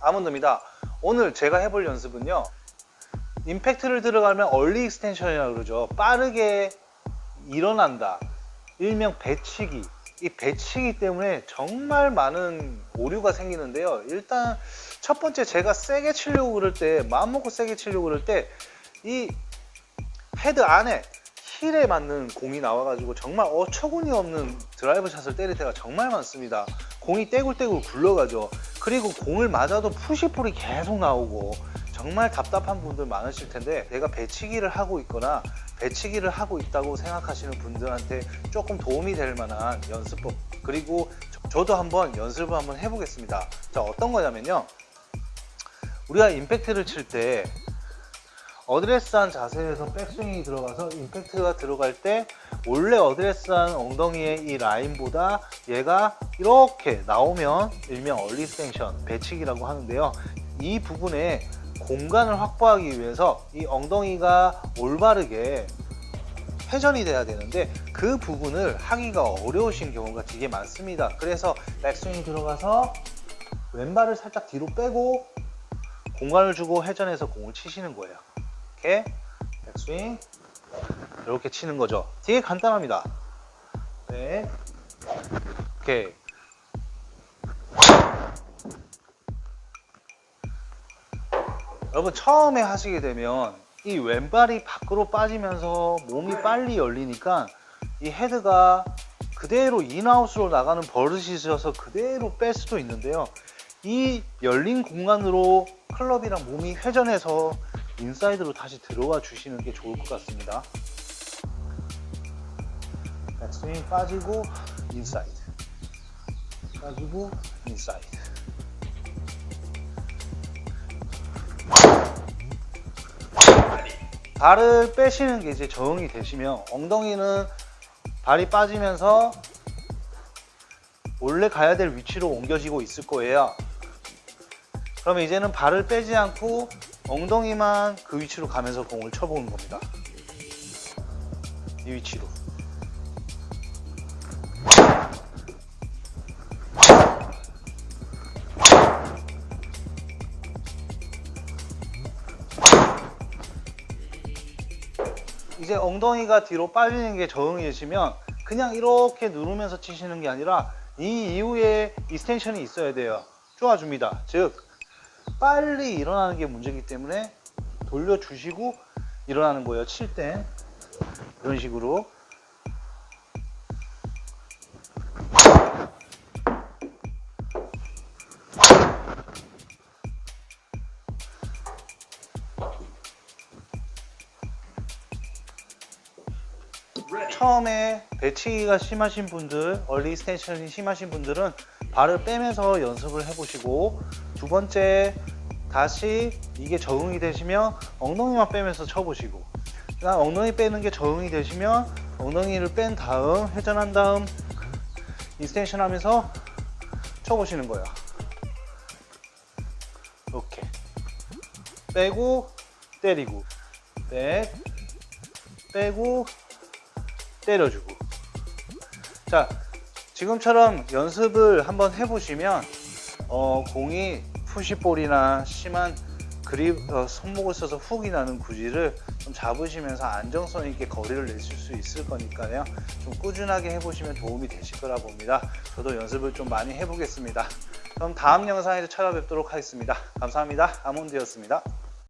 아몬드입니다. 오늘 제가 해볼 연습은요. 임팩트를 들어가면 얼리 익스텐션이라고 그러죠. 빠르게 일어난다. 일명 배치기. 이 배치기 때문에 정말 많은 오류가 생기는데요. 일단 첫 번째 제가 세게 치려고 그럴 때, 마음 먹고 세게 치려고 그럴 때, 이 헤드 안에 힐에 맞는 공이 나와가지고 정말 어처구니 없는 드라이브 샷을 때릴 때가 정말 많습니다. 공이 떼굴떼굴 굴러가죠. 그리고 공을 맞아도 푸시볼이 계속 나오고 정말 답답한 분들 많으실 텐데 내가 배치기를 하고 있거나 배치기를 하고 있다고 생각하시는 분들한테 조금 도움이 될 만한 연습법 그리고 저- 저도 한번 연습을 한번 해보겠습니다. 자 어떤 거냐면요. 우리가 임팩트를 칠 때 어드레스한 자세에서 백스윙이 들어가서 임팩트가 들어갈 때 원래 어드레스한 엉덩이의 이 라인보다 얘가 이렇게 나오면 일명 얼리 스텐션 배치기라고 하는데요. 이 부분에 공간을 확보하기 위해서 이 엉덩이가 올바르게 회전이 돼야 되는데 그 부분을 하기가 어려우신 경우가 되게 많습니다. 그래서 백스윙이 들어가서 왼발을 살짝 뒤로 빼고 공간을 주고 회전해서 공을 치시는 거예요. 이렇게 백스윙 이렇게 치는 거죠. 되게 간단합니다. 네. 오케이. 여러분 처음에 하시게 되면 이 왼발이 밖으로 빠지면서 몸이 빨리 열리니까 이 헤드가 그대로 인아웃으로 나가는 버릇이 있어서 그대로 뺄 수도 있는데요. 이 열린 공간으로 클럽이랑 몸이 회전해서 인사이드로 다시 들어와 주시는 게 좋을 것 같습니다. 백스윙 빠지고 인사이드 빠지고 인사이드 발을 빼시는 게 이제 적응이 되시면 엉덩이는 발이 빠지면서 원래 가야 될 위치로 옮겨지고 있을 거예요. 그러면 이제는 발을 빼지 않고 엉덩이만 그 위치로 가면서 공을 쳐보는 겁니다. 이 위치로. 이제 엉덩이가 뒤로 빠지는 게 적응이 되시면 그냥 이렇게 누르면서 치시는 게 아니라 이 이후에 이스텐션이 있어야 돼요. 쪼아줍니다. 즉 빨리 일어나는 게 문제이기 때문에 돌려주시고 일어나는 거예요. 칠 때 이런 식으로 처음에 배치기가 심하신 분들, 얼리 스텐션이 심하신 분들은 발을 빼면서 연습을 해보시고 두 번째 다시 이게 적응이 되시면 엉덩이만 빼면서 쳐보시고 그다음 엉덩이 빼는 게 적응이 되시면 엉덩이를 뺀 다음 회전한 다음 인스텐션 하면서 쳐보시는 거예요. 빼고 때리고 백 빼고 때려주고 자 지금처럼 연습을 한번 해보시면 어, 공이 푸시볼이나 심한 그립 어, 손목을 써서 훅이 나는 구질을 좀 잡으시면서 안정성 있게 거리를 내실 수 있을 거니까요. 좀 꾸준하게 해보시면 도움이 되실 거라 봅니다. 저도 연습을 좀 많이 해보겠습니다. 그럼 다음 영상에서 찾아뵙도록 하겠습니다. 감사합니다. 아몬드였습니다